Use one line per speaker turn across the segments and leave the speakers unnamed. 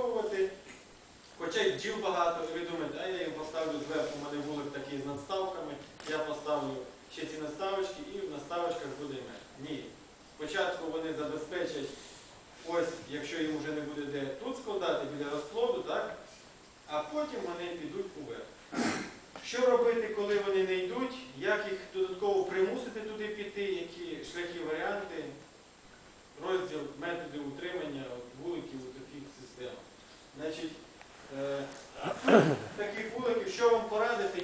використовувати. Хоча й бджіл багато, і ви думаєте, а я їх поставлю зверху, у мене вулик такий з надставками, я поставлю ще ці наставочки і в наставочках буде мед. Ні. Спочатку вони забезпечать, ось, якщо їм вже не буде де тут складати, біля розплоду, так? а потім вони підуть уверх. Що робити, коли вони не йдуть, як їх додатково примусити туди піти, які шляхи варіанти, розділ методи утримання, вулики.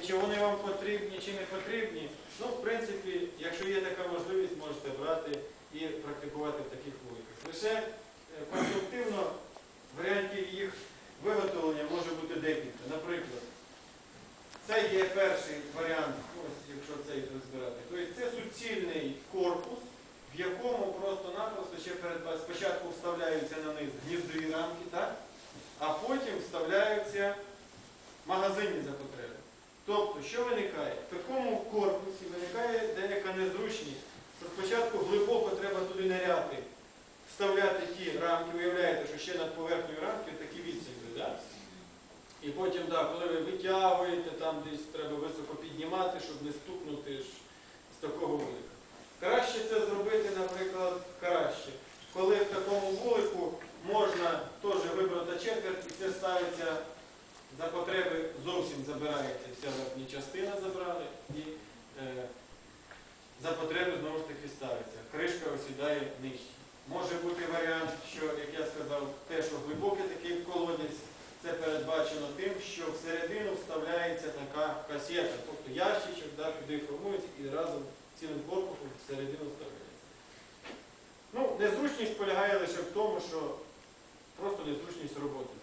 Чи вони вам потрібні, чи не потрібні. Ну, в принципі, якщо є така можливість, можете брати і практикувати в таких вуликах. Лише е, конструктивно варіантів їх виготовлення може бути декілька. Наприклад, це є перший варіант, ось якщо цей розбирати. Тобто це суцільний корпус, в якому просто-напросто ще перед спочатку вставляються на них гніздові рамки, так? а потім вставляються магазинні за потреби. Тобто, що виникає? В такому корпусі виникає деяка незручність. Спочатку глибоко треба туди ниряти, вставляти ті рамки, уявляєте, що ще над поверхнею рамки такі відсіки. Да? І потім, да, коли ви витягуєте, там десь треба високо піднімати, щоб не стукнути з такого вулика. Краще це зробити, наприклад, краще. Коли в такому вулику можна теж вибрати четверть, і це ставиться за потреби, зовсім забирається вся верхня частина забрали, і е, за потреби знову ж таки ставиться. Кришка осідає нижче. Може бути варіант, що, як я сказав, те, що глибокий такий колодязь, це передбачено тим, що всередину вставляється така касета, тобто ящичок, да, куди формується і разом цілим корпусом всередину вставляється. Ну, незручність полягає лише в тому, що просто незручність роботи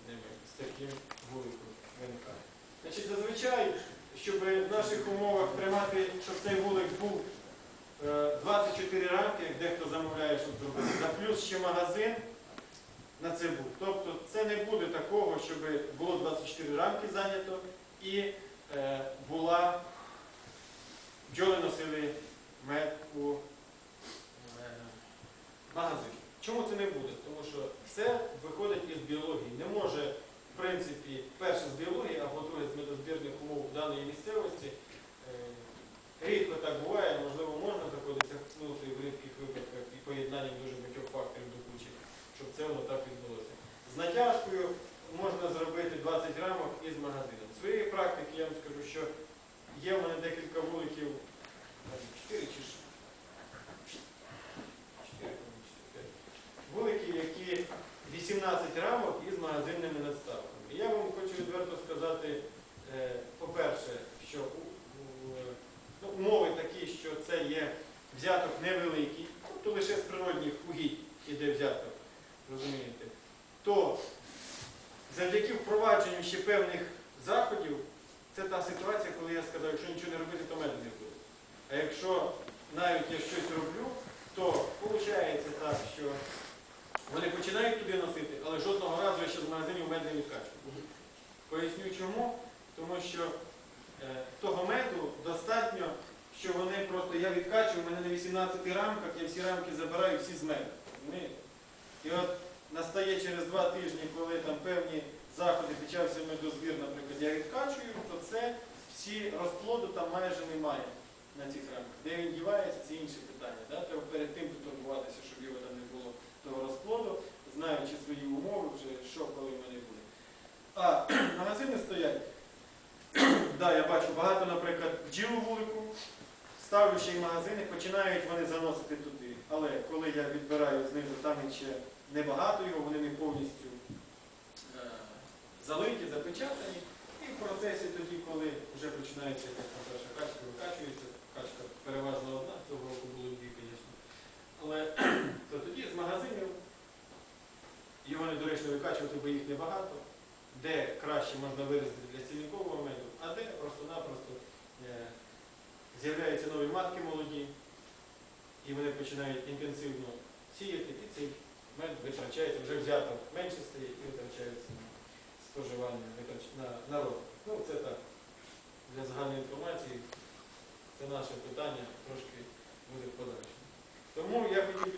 таким вуликом виникає. Значить, зазвичай, щоб в наших умовах тримати, щоб цей вулик був е, 24 рамки, як дехто замовляє, щоб зробити, та плюс ще магазин на це був. Тобто це не буде такого, щоб було 24 рамки зайнято і е, була бджоли носили мед у е, магазині. Чому це не буде? Тому що все виходить із біології. Не може, в принципі, перше з біології, або друге з медозбірних умов даної місцевості. Е, Рідко так буває, можливо, можна приходиться хнути в рідких випадках і поєднанням дуже багатьох факторів до кучі, щоб це воно так відбулося. З натяжкою можна зробити 20 рамок із магазином. З своєї практики я вам скажу, що є в мене декілька вуликів, 4 чи ж- 4, по-моєму, 4. Вулики, які 18 рамок із магазинними надставками. Я вам хочу відверто сказати, е, по-перше, що ну, умови такі, що це є взяток невеликий, тобто лише з природних угідь іде взяток, розумієте, то завдяки впровадженню ще певних заходів, це та ситуація, коли я сказав, якщо нічого не робити, то мене не буде. А якщо навіть я щось роблю, то виходить так, що вони починають туди носити, але жодного разу я ще з магазинів мед не відкачую. Поясню чому. Тому що е, того меду достатньо, що вони просто я відкачую, в мене на 18 рамках, я всі рамки забираю, всі з розумієте? І от настає через два тижні, коли там певні заходи почався медозбір, наприклад, я відкачую, то це всі розплоду там майже немає на цих рамках. Де він дівається, це інше питання. Треба перед тим потурбуватися, щоб його там не було того розплоду, знаючи свої умови, вже що коли в мене буде. А магазини стоять. да, я бачу багато, наприклад, бджіл у вулику, ставлю ще й магазини, починають вони заносити туди. Але коли я відбираю знизу, там ще небагато його, вони не повністю е, залиті, запечатані. І в процесі тоді, коли вже починається перша качка, викачується, качка переважно одна, цього року було дві, звісно. Але то тоді з магазинів його недоречно викачувати, бо їх небагато, де краще можна вирізати для стільникового меду, а де просто-напросто е, з'являються нові матки молоді, і вони починають інтенсивно сіяти, і цей мед витрачається, вже взято менше стає і витрачається на споживання, на, на розвиток. Ну, це так, для загальної інформації, це наше питання трошки буде в подальшому. Тому я хотів